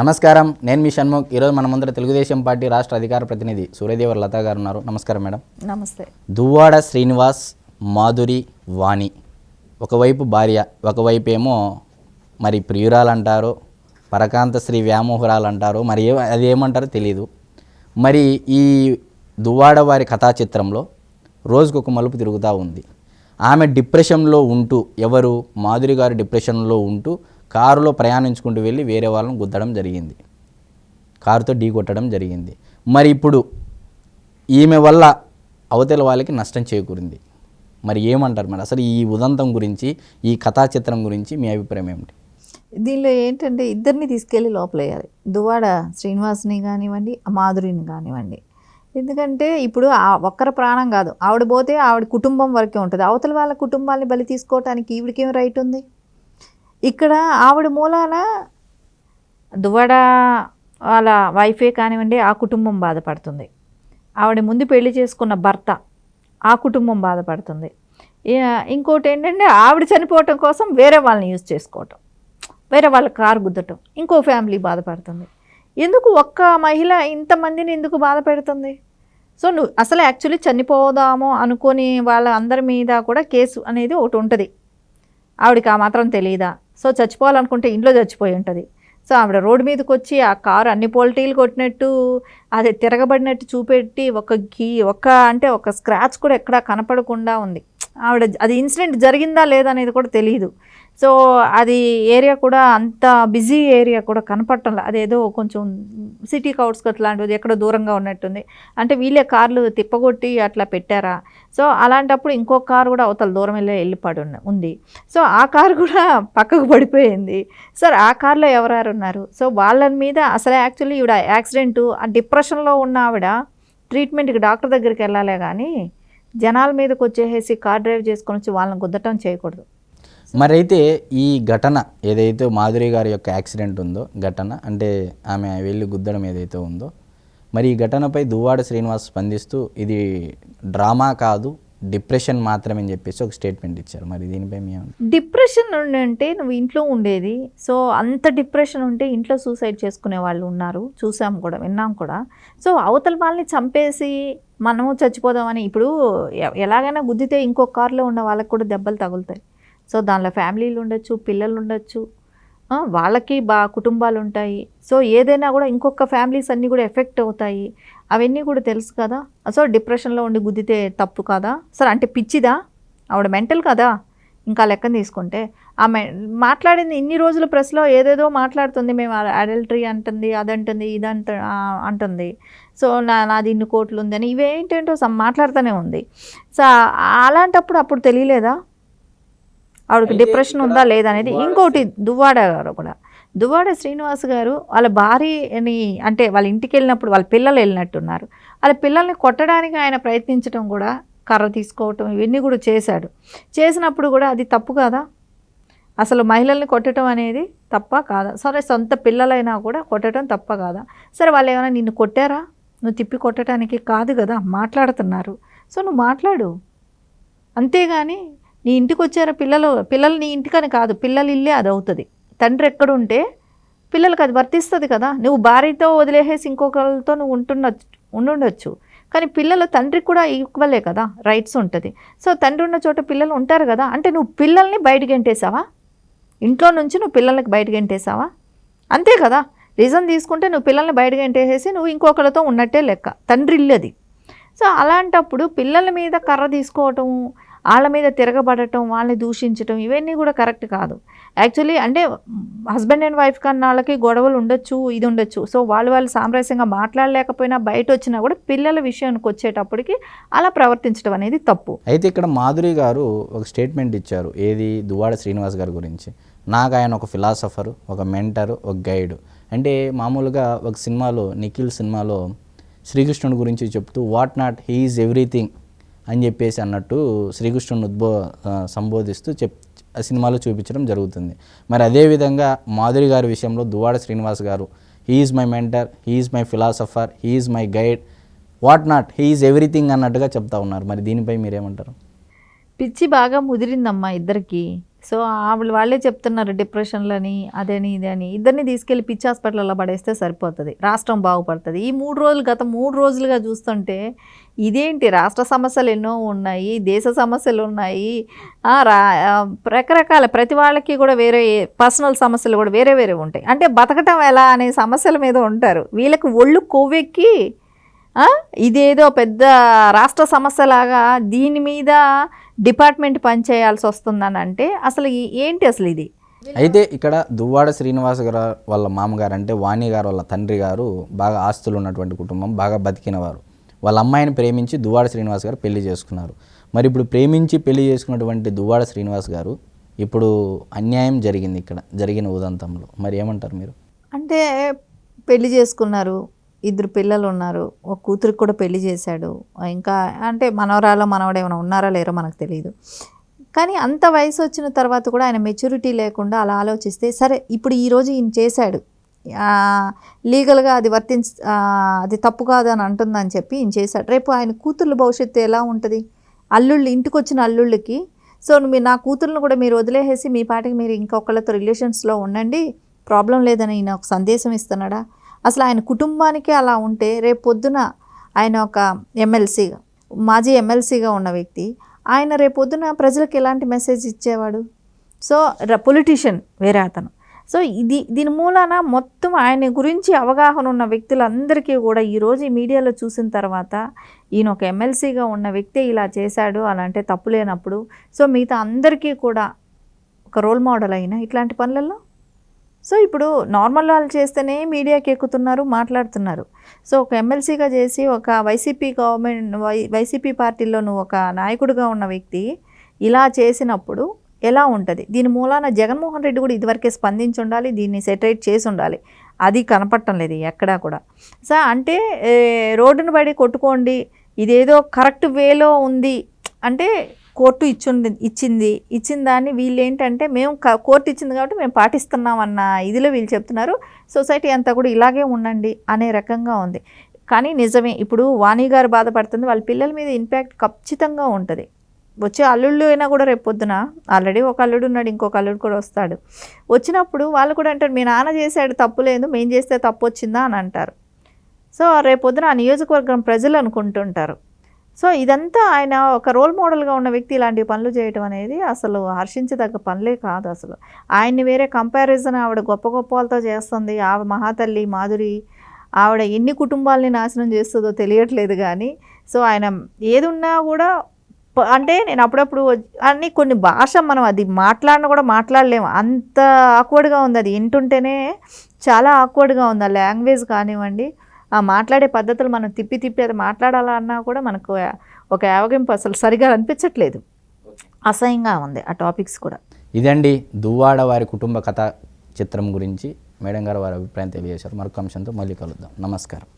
నమస్కారం. నేను మీ షణ్ముఖ్. ఈరోజు మన ముందర తెలుగుదేశం పార్టీ రాష్ట్ర అధికార ప్రతినిధి సూర్యదేవర్ లత గారు ఉన్నారు. నమస్కారం మేడం. నమస్తే. దువ్వాడ శ్రీనివాస్ మాధురి వాణి. ఒకవైపు భార్య ఒకవైపు ఏమో మరి ప్రియురాలు అంటారు పరకాంత శ్రీ వ్యామోహరాలు అంటారు మరి ఏ అది ఏమంటారో తెలియదు మరి ఈ దువ్వాడ వారి కథా చిత్రంలో రోజుకొక మలుపు తిరుగుతూ ఉంది. ఆమె డిప్రెషన్లో ఉంటూ ఎవరు? మాధురి గారు డిప్రెషన్లో ఉంటూ కారులో ప్రయాణించుకుంటూ వెళ్ళి వేరే వాళ్ళని గుద్దడం జరిగింది. కారుతో ఢీ కొట్టడం జరిగింది. మరి ఇప్పుడు ఈమె వల్ల అవతల వాళ్ళకి నష్టం చేకూరింది. మరి ఏమంటారు మరి? అసలు ఈ ఉదంతం గురించి ఈ కథా చిత్రం గురించి మీ అభిప్రాయం ఏమిటి? దీనిలో ఏంటంటే ఇద్దరిని తీసుకెళ్ళి లోపలేయాలి. దువాడ శ్రీనివాస్ని కానివ్వండి మాధురిని కానివ్వండి. ఎందుకంటే ఇప్పుడు ఆ ఒక్కరి ప్రాణం కాదు. ఆవిడ పోతే ఆవిడ కుటుంబం వరకే ఉంటుంది. అవతల వాళ్ళ కుటుంబాన్ని బలి తీసుకోవటానికి ఈవిడికేం రైట్ ఉంది? ఇక్కడ ఆవిడ మూలాన దువ్వాడ వాళ్ళ వైఫే కానివ్వండి ఆ కుటుంబం బాధపడుతుంది. ఆవిడ ముందు పెళ్ళి చేసుకున్న భర్త ఆ కుటుంబం బాధపడుతుంది. ఇంకోటి ఏంటంటే ఆవిడ చనిపోవటం కోసం వేరే వాళ్ళని యూజ్ చేసుకోవటం వేరే వాళ్ళ కారు గుద్దటం ఇంకో ఫ్యామిలీ బాధపడుతుంది. ఎందుకు ఒక్క మహిళ ఇంతమందిని ఎందుకు బాధ పెడుతుంది సో నువ్వు అసలు యాక్చువల్లీ చనిపోదాము అనుకొని వాళ్ళ అందరి మీద కూడా కేసు అనేది ఒకటి ఉంటుంది. ఆవిడకి ఆ మాత్రం తెలియదా సో చచ్చిపోవాలనుకుంటే ఇంట్లో చచ్చిపోయి ఉంటుంది. సో ఆవిడ రోడ్డు మీదకి వచ్చి ఆ కారు అన్ని పోల్టీలు కొట్టినట్టు అది తిరగబడినట్టు చూపెట్టి ఒక గీ ఒక అంటే ఒక స్క్రాచ్ కూడా ఎక్కడా కనపడకుండా ఉంది. ఆవిడ అది ఇన్సిడెంట్ జరిగిందా లేదా అనేది కూడా తెలియదు సో అది ఏరియా కూడా అంత బిజీ ఏరియా కూడా కనపడటం అదేదో కొంచెం సిటీ అవుట్స్కట్ లాంటిది ఎక్కడో దూరంగా ఉన్నట్టుంది. అంటే వీళ్ళే కార్లు తిప్పగొట్టి అట్లా పెట్టారా? సో అలాంటప్పుడు ఇంకో కారు కూడా అవతల దూరం వెళ్ళి వెళ్ళిపడి ఉంది. సో ఆ కారు కూడా పక్కకు పడిపోయింది. సార్ ఆ కార్లో ఎవరెవరు ఉన్నారు? సో వాళ్ళ మీద అసలు యాక్చువల్లీ ఈవిడ యాక్సిడెంటు ఆ డిప్రెషన్లో ఉన్న ఆవిడ ట్రీట్మెంట్కి డాక్టర్ దగ్గరికి వెళ్ళాలే కానీ జనాల మీదకి వచ్చేసేసి కార్ డ్రైవ్ చేసుకొని వచ్చి వాళ్ళని గుద్దటం చేయకూడదు. మరి అయితే ఈ ఘటన ఏదైతే మాధురి గారి యొక్క యాక్సిడెంట్ ఉందో ఘటన అంటే ఆమె వెళ్ళి గుద్దడం ఏదైతే ఉందో మరి ఈ ఘటనపై దువ్వాడ శ్రీనివాస్ స్పందిస్తూ ఇది డ్రామా కాదు డిప్రెషన్ మాత్రమే అని చెప్పేసి ఒక స్టేట్మెంట్ ఇచ్చారు. మరి దీనిపై మీ ఏమంటారు? డిప్రెషన్ ఉంటే నువ్వు ఇంట్లో ఉండేది. సో అంత డిప్రెషన్ ఉంటే ఇంట్లో సూసైడ్ చేసుకునే వాళ్ళు ఉన్నారు. చూసాం కూడా విన్నాం కూడా. సో అవతల వాళ్ళని చంపేసి మనము చచ్చిపోదామని ఇప్పుడు ఎలాగైనా గుద్దితే ఇంకో కార్లో ఉన్న వాళ్ళకి కూడా దెబ్బలు తగులుతాయి. సో దానిలో ఫ్యామిలీలు ఉండొచ్చు పిల్లలు ఉండొచ్చు. వాళ్ళకి బా కుటుంబాలు ఉంటాయి. సో ఏదైనా కూడా ఇంకొక ఫ్యామిలీస్ అన్నీ కూడా ఎఫెక్ట్ అవుతాయి. అవన్నీ కూడా తెలుసు కదా. సో డిప్రెషన్లో ఉండి గుద్దితే తప్పు కదా? సార్ అంటే పిచ్చిదా? ఆవిడ మెంటల్ కదా? ఇంకా లెక్కన తీసుకుంటే ఆమె మాట్లాడింది ఇన్ని రోజులు ప్రెస్లో ఏదేదో మాట్లాడుతుంది. మేము అడల్టరీ అంటుంది అదంటుంది ఇదంట అంటుంది. సో నా నాది ఇన్ని కోట్లు ఉందని ఇవేంటేంటో సమ్ మాట్లాడుతూనే ఉంది. సో అలాంటప్పుడు అప్పుడు తెలియలేదా? ఆవిడకి డిప్రెషన్ ఉందా లేదా అనేది ఇంకోటి దువ్వాడ గారు కూడా. దువ్వాడ శ్రీనివాస్ గారు వాళ్ళ భార్యని అంటే వాళ్ళ ఇంటికి వెళ్ళినప్పుడు వాళ్ళ పిల్లలు వెళ్ళినట్టున్నారు. వాళ్ళ పిల్లల్ని కొట్టడానికి ఆయన ప్రయత్నించడం కూడా కర్ర తీసుకోవటం ఇవన్నీ కూడా చేశాడు. చేసినప్పుడు కూడా అది తప్పు కాదా? అసలు మహిళల్ని కొట్టడం అనేది తప్ప కాదా? సరే సొంత పిల్లలైనా కూడా కొట్టడం తప్ప కాదా? సరే వాళ్ళు ఏమైనా నిన్ను కొట్టారా? నువ్వు తిప్పి కొట్టడానికి కాదు కదా మాట్లాడుతున్నారు. సో నువ్వు మాట్లాడు. అంతేగాని నీ ఇంటికి వచ్చారా పిల్లలు? పిల్లలు నీ ఇంటికని కాదు పిల్లల ఇల్లే అది అవుతుంది తండ్రి ఎక్కడుంటే పిల్లలకి అది వర్తిస్తుంది కదా. నువ్వు భార్యతో వదిలేసేసి ఇంకొకరితో నువ్వు ఉంటుండొచ్చు ఉండుండొచ్చు. కానీ పిల్లలు తండ్రికి కూడా ఈక్వలే కదా రైట్స్ ఉంటుంది. సో తండ్రి ఉన్న చోట పిల్లలు ఉంటారు కదా. అంటే నువ్వు పిల్లల్ని బయటకు ఎంటేసావా ఇంట్లో నుంచి నువ్వు పిల్లలకి బయటకు ఎంటేసావా అంతే కదా. రీజన్ తీసుకుంటే నువ్వు పిల్లల్ని బయటకు ఎంటేసేసి నువ్వు ఇంకొకరితో ఉన్నట్టే లెక్క. తండ్రి ఇల్లది సో అలాంటప్పుడు పిల్లల మీద కర్ర తీసుకోవటం వాళ్ళ మీద తిరగబడటం వాళ్ళని దూషించటం ఇవన్నీ కూడా కరెక్ట్ కాదు. యాక్చువల్లీ అంటే హస్బెండ్ అండ్ వైఫ్ కన్నా వాళ్ళకి గొడవలు ఉండొచ్చు ఇది ఉండొచ్చు. సో వాళ్ళు వాళ్ళు సామరస్యంగా మాట్లాడలేకపోయినా బయట వచ్చినా కూడా పిల్లల విషయానికి వచ్చేటప్పటికి అలా ప్రవర్తించడం అనేది తప్పు. అయితే ఇక్కడ మాధురి గారు ఒక స్టేట్మెంట్ ఇచ్చారు. ఏది? దువాడ శ్రీనివాస్ గారి గురించి. నాకు ఆయన ఒక ఫిలాసఫర్ ఒక మెంటర్ ఒక గైడ్. అంటే మామూలుగా ఒక సినిమాలో నిఖిల్ సినిమాలో శ్రీకృష్ణుడి గురించి చెప్తూ వాట్ నాట్ హీఈస్ ఎవ్రీథింగ్ అని చెప్పేసి అన్నట్టు శ్రీకృష్ణుని ఉద్బో సంబోధిస్తూ చెప్ ఆ సినిమాలో చూపించడం జరుగుతుంది. మరి అదేవిధంగా మాధురి గారి విషయంలో దువాడ శ్రీనివాస్ గారు he is my mentor he is my philosopher he is my guide what not he is everything అన్నట్టుగా చెప్తా ఉన్నారు. మరి దీనిపై మీరేమంటారు? పిచ్చి బాగా ముదిరిందమ్మా ఇద్దరికి. సో ఆవిడ వాళ్ళే చెప్తున్నారు డిప్రెషన్లని అదని ఇదని. ఇద్దరిని తీసుకెళ్ళి పిచ్చి హాస్పిటల్లో పడేస్తే సరిపోతుంది. రాష్ట్రం బాగుపడుతుంది. ఈ మూడు రోజులు గత మూడు రోజులుగా చూస్తుంటే ఇదేంటి? రాష్ట్ర సమస్యలు ఎన్నో ఉన్నాయి దేశ సమస్యలు ఉన్నాయి. రా రకరకాల ప్రతి వాళ్ళకి కూడా వేరే పర్సనల్ సమస్యలు కూడా వేరే వేరే ఉంటాయి. అంటే బతకటం ఎలా అనే సమస్యల మీద ఉంటారు. వీళ్ళకి ఒళ్ళు కొవ్వెక్కి ఇదేదో పెద్ద రాష్ట్ర సమస్యలాగా దీని మీద డిపార్ట్మెంట్ పనిచేయాల్సి వస్తుందని అంటే అసలు ఏంటి అసలు ఇది? అయితే ఇక్కడ దువ్వాడ శ్రీనివాస్ గారు వాళ్ళ మామగారు అంటే వాణి గారు వాళ్ళ తండ్రి గారు బాగా ఆస్తులు ఉన్నటువంటి కుటుంబం బాగా బతికినవారు. వాళ్ళ అమ్మాయిని ప్రేమించి దువ్వాడ శ్రీనివాస్ గారు పెళ్ళి చేసుకున్నారు. మరి ఇప్పుడు ప్రేమించి పెళ్ళి చేసుకున్నటువంటి దువ్వాడ శ్రీనివాస్ గారు ఇప్పుడు అన్యాయం జరిగింది ఇక్కడ జరిగిన ఉదంతంలో. మరి ఏమంటారు మీరు? అంటే పెళ్ళి చేసుకున్నారు. ఇద్దరు పిల్లలు ఉన్నారు. ఒక కూతురికి కూడా పెళ్ళి చేశాడు. ఇంకా అంటే మనవరాలో మనవడు ఏమైనా ఉన్నారా లేరో మనకు తెలియదు కానీ అంత వయసు వచ్చిన తర్వాత కూడా ఆయన మెచ్యూరిటీ లేకుండా అలా ఆలోచిస్తే సరే ఇప్పుడు ఈరోజు ఈయన చేశాడు. లీగల్గా అది వర్తించ అది తప్పు కాదు అని అంటుందని చెప్పి ఈయన చేశాడు. రేపు ఆయన కూతుర్ల భవిష్యత్తు ఎలా ఉంటుంది? అల్లుళ్ళు ఇంటికి వచ్చిన అల్లుళ్ళకి సో మీరు నా కూతుర్లను కూడా మీరు వదిలేసేసి మీ పాటికి మీరు ఇంకొకళ్ళతో రిలేషన్స్లో ఉండండి. ప్రాబ్లం లేదని ఈయన ఒక సందేశం ఇస్తున్నాడా? అసలు ఆయన కుటుంబానికే అలా ఉంటే రేపు పొద్దున ఆయన ఒక ఎమ్మెల్సీగా మాజీ ఎమ్మెల్సీగా ఉన్న వ్యక్తి ఆయన రేపు పొద్దున ప్రజలకు ఎలాంటి మెసేజ్ ఇచ్చేవాడు? సో పొలిటీషియన్ వేరే అతను. సో ఇది దీని మూలాన మొత్తం ఆయన గురించి అవగాహన ఉన్న వ్యక్తులందరికీ కూడా ఈరోజు ఈ మీడియాలో చూసిన తర్వాత ఈయన ఒక ఎమ్మెల్సీగా ఉన్న వ్యక్తి ఇలా చేశాడు అలా అంటే తప్పు లేనప్పుడు సో మిగతా అందరికీ కూడా ఒక రోల్ మోడల్ అయిన ఇట్లాంటి పనులలో సో ఇప్పుడు నార్మల్ వాళ్ళు చేస్తేనే మీడియాకి ఎక్కుతున్నారు మాట్లాడుతున్నారు. సో ఒక ఎమ్మెల్సీగా చేసి ఒక వైసీపీ గవర్నమెంట్ వై వైసీపీ పార్టీలో నువ్వు ఒక నాయకుడిగా ఉన్న వ్యక్తి ఇలా చేసినప్పుడు ఎలా ఉంటుంది? దీని మూలాన జగన్మోహన్ రెడ్డి కూడా ఇదివరకే స్పందించి ఉండాలి దీన్ని సెటరేట్ చేసి ఉండాలి. అది కనపడటం లేదు ఎక్కడా కూడా. సో అంటే రోడ్డును పడి కొట్టుకోండి ఇదేదో కరెక్ట్ వేలో ఉంది. అంటే కోర్టు ఇచ్చింది ఇచ్చింది. ఇచ్చిన దాన్ని వీళ్ళు ఏంటంటే మేము కోర్టు ఇచ్చింది కాబట్టి మేము పాటిస్తున్నాం అన్న ఇదిలో వీళ్ళు చెప్తున్నారు. సొసైటీ అంతా కూడా ఇలాగే ఉండండి అనే రకంగా ఉంది. కానీ నిజమే ఇప్పుడు వాణి గారు బాధపడుతుంది. వాళ్ళ పిల్లల మీద ఇంపాక్ట్ ఖచ్చితంగా ఉంటుంది. వచ్చే అల్లుళ్ళు అయినా కూడా రేపు పొద్దున ఆల్రెడీ ఒక అల్లుడు ఉన్నాడు ఇంకొక అల్లుడు కూడా వస్తాడు. వచ్చినప్పుడు వాళ్ళు కూడా అంటారు మీ నాన్న చేశాడు తప్పు లేదు మేము చేస్తే తప్పు వచ్చిందా? అని అంటారు. సో రేపు పొద్దున ఆ నియోజకవర్గం ప్రజలు అనుకుంటుంటారు. సో ఇదంతా ఆయన ఒక రోల్ మోడల్గా ఉన్న వ్యక్తి ఇలాంటి పనులు చేయటం అనేది అసలు హర్షించదగ్గ పనులే కాదు అసలు. ఆయన్ని వేరే కంపారిజన్ ఆవిడ గొప్ప గొప్పలతో చేస్తుంది. ఆ మహాతల్లి మాధురి ఆవిడ ఎన్ని కుటుంబాలని నాశనం చేస్తుందో తెలియట్లేదు కానీ సో ఆయన ఏదున్నా కూడా అంటే నేను అప్పుడప్పుడు అన్ని కొన్ని భాష మనం అది మాట్లాడినా కూడా మాట్లాడలేము. అంత ఆక్వర్డ్గా ఉంది. అది వింటుంటేనే చాలా ఆక్వర్డ్గా ఉంది. ఆ లాంగ్వేజ్ కానివ్వండి ఆ మాట్లాడే పద్ధతులు మనం తిప్పి తిప్పి అది మాట్లాడాలన్నా కూడా మనకు ఒక యావగింపు అసలు సరిగా అనిపించట్లేదు. అసహ్యంగా ఉంది ఆ టాపిక్స్ కూడా. ఇదండి దువ్వాడ వారి కుటుంబ కథ చిత్రం గురించి మేడం గారు వారి అభిప్రాయం తెలియజేశారు. మరొక అంశంతో మళ్ళీ కలుద్దాం. నమస్కారం.